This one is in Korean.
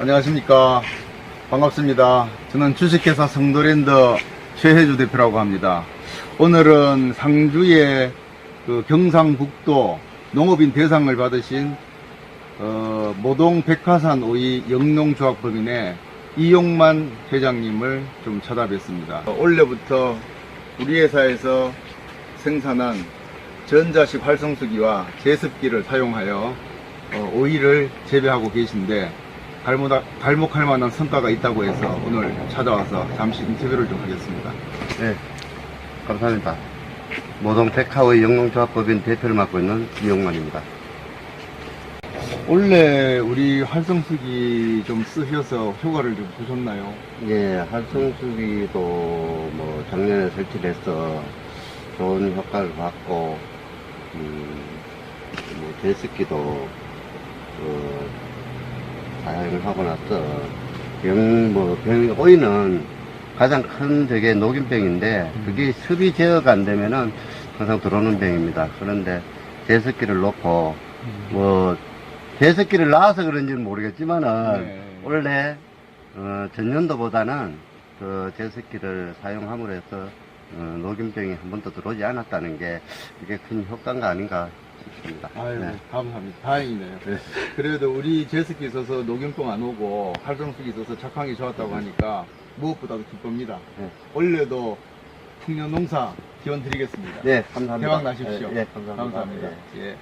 안녕하십니까. 반갑습니다. 저는 주식회사 성도랜드 최혜주 대표라고 합니다. 오늘은 상주의 그 경상북도 농업인 대상을 받으신 어, 모동 백화산 오이 영농조합법인의 이용만 회장님을 좀 찾아뵙습니다. 올해부터 우리 회사에서 생산한 전자식 활성수기와 제습기를 사용하여 어, 오이를 재배하고 계신데 닮목할 만한 성과가 있다고 해서 오늘 찾아와서 잠시 인터뷰를 좀 하겠습니다. 네, 감사합니다. 모동 백화의 영농조합법인 대표를 맡고 있는 이용만입니다. 원래 우리 활성수기 좀 쓰셔서 효과를 좀 보셨나요? 예, 활성수기도 뭐 작년에 설치를 해서 좋은 효과를 받고, 음, 뭐 제습기도, 어, 사용을 하고 나서, 병, 뭐, 병, 오이는 가장 큰 저게 녹인병인데, 그게 습이 제어가 안 되면은 항상 들어오는 병입니다. 그런데 제습기를 놓고, 뭐, 제습기를 놔서 그런지는 모르겠지만은, 네. 원래 어, 전년도보다는 그 제습기를 사용함으로 해서 어, 녹균병이 한 번도 들어오지 않았다는 게 이게 큰 효과가 아닌가 싶습니다. 아유, 네. 감사합니다. 다행이네요. 네. 그래도 우리 제습기 있어서 녹용병 안 오고 활성수기 있어서 작황이 좋았다고 하니까 무엇보다도 기쁩니다. 네. 올해도 풍년 농사 지원 드리겠습니다. 네, 감사합니다. 대박 나십시오. 네, 네, 감사합니다. 감사합니다. 네. 예.